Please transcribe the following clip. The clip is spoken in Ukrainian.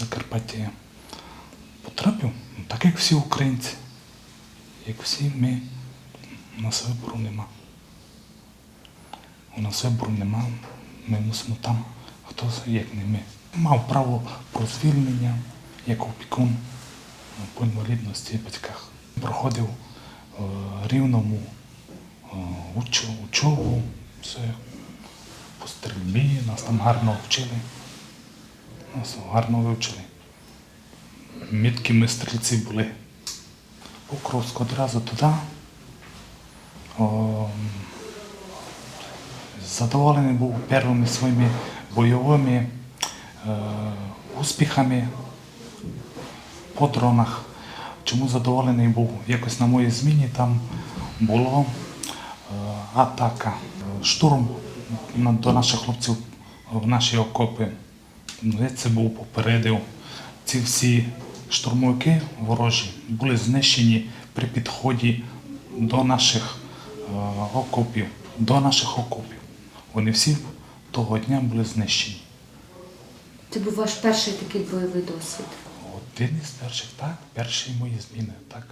Закарпаття потрапив, ну, так як всі українці. Як всі ми, у нас вибору нема. У нас вибору нема, ми мусимо там, хто як не ми. Мав право про звільнення як опікун ну, по інвалідності батьках. Проходив е, рівному е, учо- все по стрільбі, нас там гарно вчили. Нас гарно вивчили. Міткі ми стрільці були. Покровськ одразу туди. О, задоволений був першими своїми бойовими е, успіхами по дронах. Чому задоволений був? Якось на моїй зміні там було е, атака, штурм до наших хлопців в наші окопи. Ну, це був попередив. Ці всі штурмовики ворожі були знищені при підході до наших е, окопів. До наших окопів. Вони всі того дня були знищені. Це був ваш перший такий бойовий досвід. Один із перших, так, перші мої зміни, так.